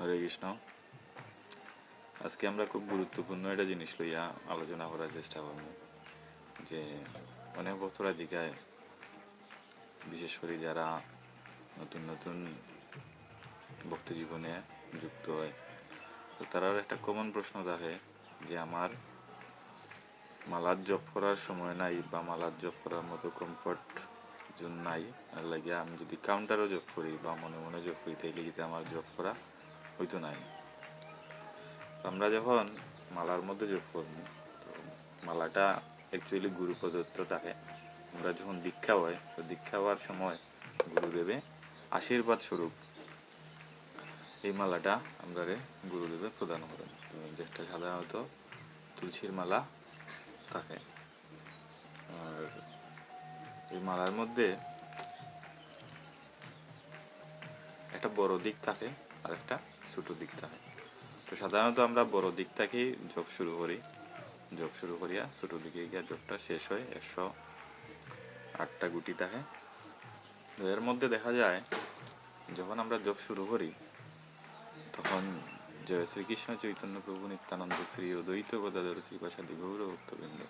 হরে কৃষ্ণ। আজকে আমরা খুব গুরুত্বপূর্ণ একটা জিনিস লইয়া আলোচনা করার চেষ্টা করব, যে অনেক বছর দিকায় বিশেষ করে যারা নতুন নতুন ভক্তি জীবনে যুক্ত হয়, তো তারাও একটা কমন প্রশ্ন থাকে যে আমার মালার জব করার সময় নাই বা মালার জব করার মতো কমফর্ট জোন নাই, আর লাগে আমি যদি কাউন্টারও জব করি বা মনে মনে জব করি, তাইলে কিন্তু আমার জব করা হইতো নাই। আমরা যখন মালার মধ্যে যোগ করব, তো মালাটা অ্যাকচুয়ালি গুরু প্রদত্ত থাকে। আমরা যখন দীক্ষা হয়, তো দীক্ষা হওয়ার সময় গুরুদেবে আশীর্বাদ স্বরূপ এই মালাটা আমরা গুরুদেবে প্রদান করেন। তো যেটা সাধারণত তুলসীর মালা থাকে। আর এই মালার মধ্যে একটা বড় দিক থাকে আর একটা ছোট দিক থাকে তো সাধারণত আমরা বড় দিক থেকেই জব শুরু করি। জব শুরু করিয়া ছোট দিকে গিয়া জবটা শেষ হয়। একশো আটটা গুটি থাকে তো এর মধ্যে দেখা যায়, যখন আমরা জব শুরু করি, তখন জয় শ্রীকৃষ্ণ চৈতন্য প্রভু নিত্যানন্দ শ্রী অদ্বৈত গদাধর শ্রীপাশাদি গৌর ভক্তবৃন্দ,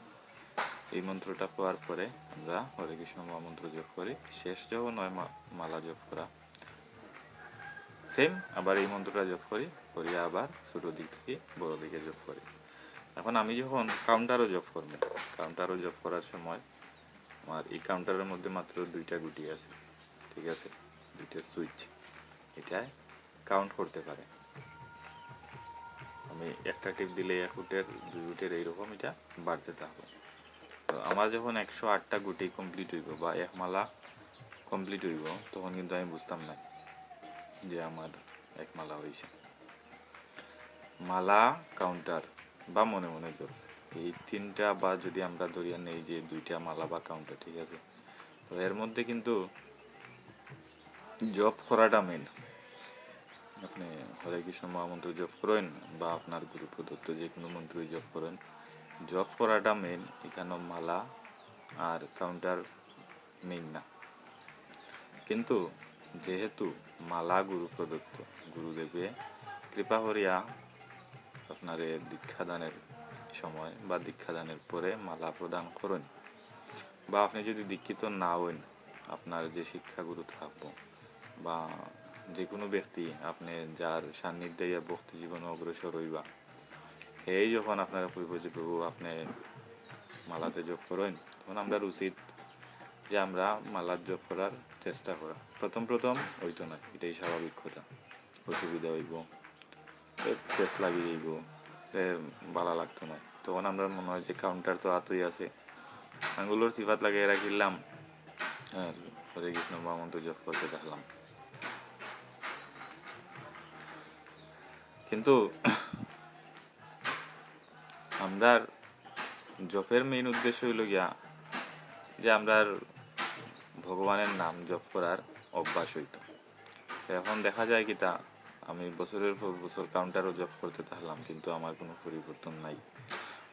এই মন্ত্রটা পাওয়ার পরে আমরা হরে কৃষ্ণ মহামন্ত্র জপ করি। শেষ যখন মা- মালা জপ করা। সেম আবার এই মন্ত্রটা জপ করি করিয়া আবার ছোটো দিক থেকে বড় দিকে জপ করি। এখন আমি যখন কাউন্টারও জপ করব কাউন্টারও জপ করার সময় আমার এই কাউন্টারের মধ্যে মাত্র দুইটা গুটি আছে, ঠিক আছে? দুইটা সুইচ এটায় কাউন্ট করতে পারে। আমি একটা টিপ দিলে এক উটের, দুই উটের এইরকম এটা বাড়তে থাকবে। তো আমার যখন একশো আটটা গুটি কমপ্লিট হইব বা এক মালা কমপ্লিট হইব, তখন কিন্তু আমি বুঝতাম না। যে আমার এক মালা হয়েছে। মালা কাউন্টার বা মনে মনে জপ এই তিনটা বা যদি আমরা ধরিয়া নেই যে দুইটা মালা বা কাউন্টার ঠিক আছে? তো এর মধ্যে কিন্তু জব করাটা মেন আপনি হরে কৃষ্ণ মহামন্ত্র জপ করেন বা আপনার গুরু প্রদত্ত যে কোনো মন্ত্রই জপ করেন। জব করাটা মেন এখানে মালা আর কাউন্টার মেন না। কিন্তু যেহেতু মালা গুরু প্রদত্ত, গুরুদেবে কৃপা করিয়া আপনার দীক্ষাদানের সময় বা দীক্ষাদানের পরে মালা প্রদান করেন। বা আপনি যদি দীক্ষিত না হইন আপনার যে শিক্ষাগুরু থাকব বা যে কোনো ব্যক্তি আপনি যার সান্নিধ্যে ভক্তি জীবনে অগ্রসর হইবা, এই যখন আপনারা কইব যে প্রভু আপনি মালাতে যোগ করেন, তখন আমরা উচিত যে আমরা মালার যোগ করার চেষ্টা করা। প্রথম প্রথম হইতো না এটাই স্বাভাবিক কথা। অসুবিধা হইব টেস্ট লাগিয়ে যাইব ভালো লাগতো না। তখন আমরা মনে হয় যে কাউন্টার তো আতই আছে। আঙ্গুলোর সিফাত লাগিয়ে রাখিলাম, আর হরে কৃষ্ণ মহামন্ত্র জপ করতে দেখলাম কিন্তু আমরার জপের মেইন উদ্দেশ্য হইল গিয়া যে আমরার ভগবানের নাম জপ করার অভ্যাস হইতো। এখন দেখা যায় কি তা, আমি বছরের পর বছর কাউন্টারও জব করতে থাকলাম, কিন্তু আমার কোনো পরিবর্তন নাই।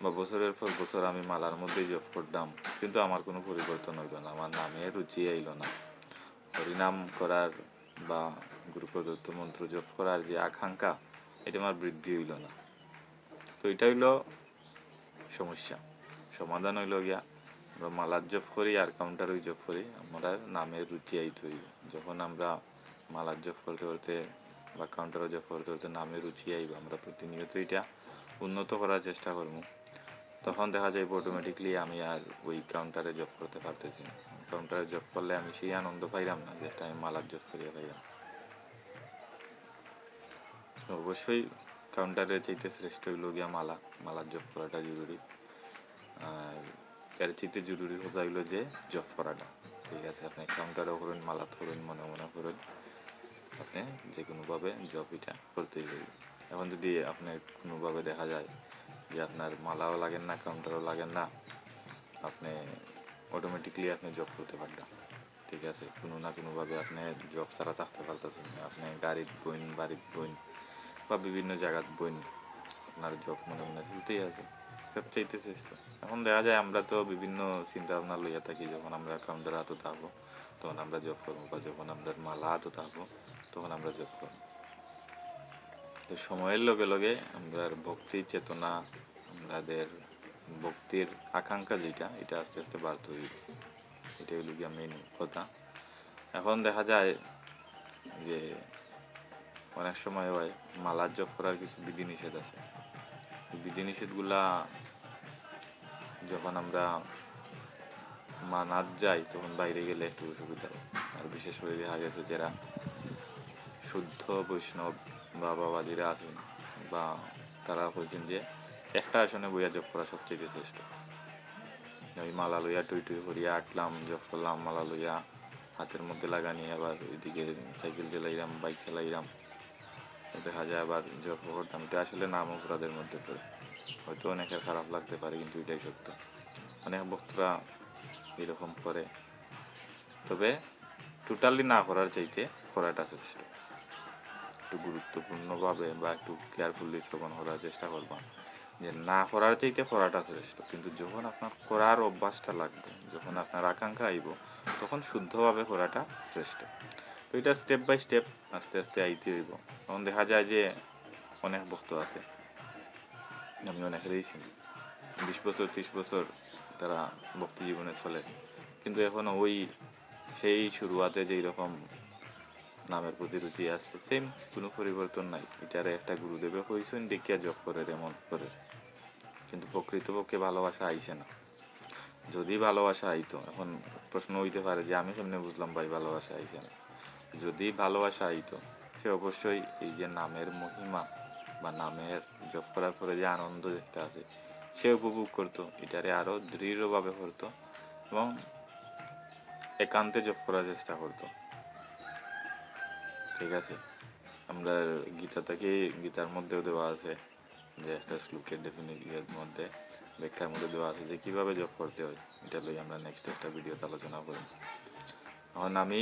বা বছরের পর বছর আমি মালার মধ্যেই জব করতাম, কিন্তু আমার কোনো পরিবর্তন হইল না, আমার নামে রুচি আইল না। হরিনাম করার বা গুরু প্রদত্ত মন্ত্র জপ করার যে আকাঙ্ক্ষা, এটা আমার বৃদ্ধি হইল না। তো এটা হইল সমস্যা। সমাধান হইল গিয়া আমরা মালার জপ করি আর কাউন্টারও জপ করি, আমরা নামের রুচি আইতে হইব যখন আমরা মালার জপ করতে করতে বা কাউন্টারও জপ করতে করতে নামের রুচি আইব, আমরা প্রতিনিয়ত এটা উন্নত করার চেষ্টা করব। তখন দেখা যায় অটোমেটিকলি আমি আর ওই কাউন্টারে জব করতে পারতেছি না। কাউন্টারে জব করলে আমি সেই আনন্দ পাইলাম না যেটা আমি মালার জব করিয়া পাইলাম। অবশ্যই কাউন্টারে চাইতে শ্রেষ্ঠ হইল গিয়া মালা, মালার জব করাটা জরুরি। আর চাইতে জরুরি কথা হইল যে জব করাটা। ঠিক আছে, আপনি কাউন্টারেও করেন মালা ধরেন, মনে মনে করেন আপনি যে কোনোভাবে জব এটা করতেই হবে এখন যদি আপনার কোনোভাবে দেখা যায় যে আপনার মালাও লাগেন না কাউন্টারও লাগেন না, আপনি অটোমেটিকলি আপনি জব করতে পারবেন। ঠিক আছে, কোনো না কোনোভাবে আপনি জব ছাড়া থাকতে পারতেছেন আপনি গাড়ির বইন, বাড়ির বইন বা বিভিন্ন জায়গার বইন, আপনার জব মনে মনে চলতেই আছে। সব চাইতে শ্রেষ্ঠ এখন দেখা যায় আমরা তো বিভিন্ন চিন্তা ভাবনা লইয়া থাকি, যখন আমরা কাউন্টার হাতে থাকব, তখন আমরা জব করব বা যখন আমরা মালা হাতে থাকব, তখন আমরা জব করব। তো সময়ের লগে লগে আমরা ভক্তি চেতনা আমাদের ভক্তির আকাঙ্ক্ষা যেটা, এটা আস্তে আস্তে বাড়তে হইব এটা হইল গিয়া মেন কথা। এখন দেখা যায় যে অনেক সময় হয়, মালার জপ করার কিছু বিধিনিষেধ আছে। বিধিনিষেধগুলা যখন আমরা মানাত যাই, তখন বাইরে গেলে একটু অসুবিধা। হয় আর বিশেষ করে দেখা গেছে যারা শুদ্ধ বৈষ্ণব বা বাবাজিরা আছেন বা তারা বলছেন যে একটা আসনে বইয়া জপ করা সবচেয়ে শ্রেষ্ঠ। ওই মালা লইয়া টুই টুই করিয়া আটলাম, জপ করলাম, মালা লইয়া হাতের মধ্যে লাগানি আবার ওইদিকে সাইকেল চালাইলাম, বাইক চালাইলাম। দেখা যায় আবার জপ করতাম। এটা আসলে নাম অপরাধের মধ্যে পড়ে। হয়তো অনেকের খারাপ লাগতে পারে, কিন্তু এটাই সত্য। অনেক ভক্তরা এরকম করে। তবে টোটালি না করার চাইতে করাটা শ্রেষ্ঠ একটু গুরুত্বপূর্ণভাবে বা একটু কেয়ারফুলি শ্রবণ করার চেষ্টা করবা। যে না করার চাইতে করাটা শ্রেষ্ঠ কিন্তু যখন আপনার করার অভ্যাসটা লাগবে, যখন আপনার আকাঙ্ক্ষা আইব, তখন শুদ্ধভাবে করাটা শ্রেষ্ঠ। তো এটা স্টেপ বাই স্টেপ আস্তে আস্তে আইতে হইব। তখন দেখা যায় যে অনেক ভক্ত আছে আমি অনেকেরই চিনি বিশ বছর, ত্রিশ বছর তারা ভক্তি জীবনে চলে। কিন্তু এখনও ওই সেই শুরুয়াতে যেই রকম নামের প্রতি রুচি আসছে সেম কোনো পরিবর্তন নাই। এটারে একটা গুরুদেবে কইছেন, দেখিয়া জব করে এমন করে। কিন্তু প্রকৃতপক্ষে ভালোবাসা আইছে না। যদি ভালোবাসা আইতো, এখন প্রশ্ন হইতে পারে যে আমি কেমনে বুঝলাম ভাই ভালোবাসা আইছে না? যদি ভালোবাসা আইতো, সে অবশ্যই এই যে নামের মহিমা বা নামের জপ করার পরে যে আনন্দ একটা আছে, সে উপভোগ করতো। এটারে আরও দৃঢ়ভাবে করতো এবং একান্তে জপ করার চেষ্টা করতো। ঠিক আছে? আমরা গীতা থেকে গীতার মধ্যেও দেওয়া আছে, যে একটা শ্লোকের ডেফিনিটের মধ্যে, ব্যাখ্যার মধ্যে দেওয়া আছে যে কীভাবে জব করতে হয়, এটা লই আমরা নেক্সট একটা ভিডিওতে আলোচনা করি এখন আমি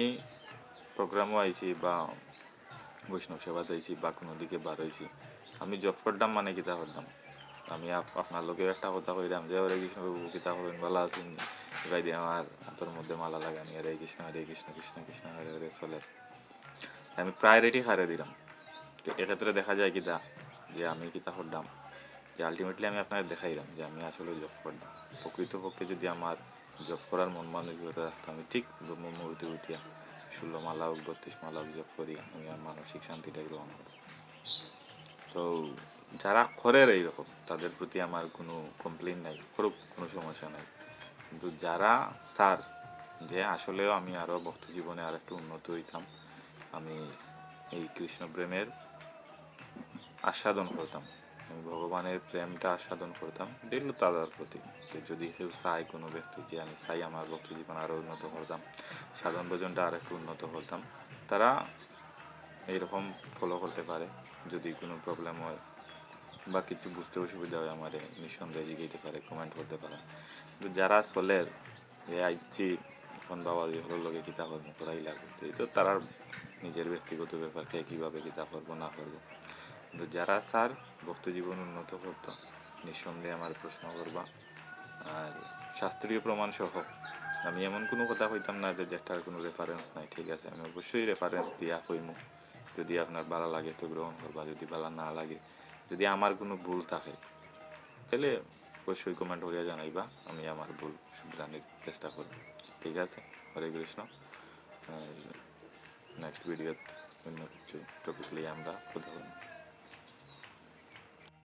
প্রোগ্রামও আইছি বা বৈষ্ণব সেবাতে আইছি বা কোনো দিকে বার হইছি আমি জব করতাম মানে কিতা করতাম আমি আপ- আপনার লোকেও একটা কথা কইলাম যে হরে কৃষ্ণ বাবু কিতা হবেন ভালো আছেন? এবার দিয়ে আমার হাতের মধ্যে মালা লাগানি, হরে কৃষ্ণ হরে কৃষ্ণ কৃষ্ণ কৃষ্ণ, হরে হরে চলে। আমি প্রায়োরিটি হারে দিলাম। তো এক্ষেত্রে দেখা যায় কিতা, যে আমি কিতা করলাম যে আলটিমেটলি আমি আপনার দেখাইলাম যে আমি আসলে জব করলাম প্রকৃতপক্ষে যদি আমার জব করার মন মানসিকতা থাকতো, আমি ঠিক ব্রহ্ম মুহূর্তে উঠিয়া ষোলো মালা হোক, বত্রিশ মালা হোক জব করি আমি আমার মানসিক শান্তিটা গ্রহণ করি তো যারা করে এইরকম, তাদের প্রতি আমার কোনো কমপ্লেন নাই, করুক, কোনো সমস্যা নাই। কিন্তু যারা স্যার যে আসলেও আমি আরও ভক্ত জীবনে আর একটু উন্নত হইতাম, আমি এই কৃষ্ণ প্রেমের আস্বাদন করতাম। আমি ভগবানের প্রেমটা আস্বাদন করতাম এগুলো তাদের প্রতি। যদি কেউ চায় কোনো ব্যক্তি যে আমি চাই আমার ভক্তি জীবন আরও উন্নত করতাম, সাধন ভোজনটা আর একটু উন্নত করতাম, তারা এইরকম ফলো করতে পারে, যদি কোনো প্রবলেম হয় বা কিছু বুঝতে অসুবিধা হয় আমার, নিঃসন্দেহে জিগাইতে পারে কমেন্ট করতে পারে। কিন্তু যারা চলের যে আইছি এখন বাবা যে হলো লগে কিতা কর্ম করাই লাগবে এই তো তারার নিজের ব্যক্তিগত ব্যাপার, কে কীভাবে কিতা করব না করব কিন্তু যারা স্যার, ভক্ত জীবন উন্নত করতো, নিঃসন্দেহে আমার প্রশ্ন করবা। আর শাস্ত্রীয় প্রমাণ সহ আমি এমন কোনো কথা কইতাম না যে যেটার কোনো রেফারেন্স নাই, ঠিক আছে, আমি অবশ্যই রেফারেন্স দিয়া কইমু। যদি আপনার ভালো লাগে, তো গ্রহণ করবা। যদি ভালো না লাগে, যদি আমার কোনো ভুল থাকে, তাহলে অবশ্যই কমেন্ট করিয়া জানাইবা, আমি আমার ভুল শুধরানির চেষ্টা করব। ঠিক আছে? হরে কৃষ্ণ। নেক্সট ভিডিওতে অন্য কিছু টপিক নিয়ে আমরা কথা বলব।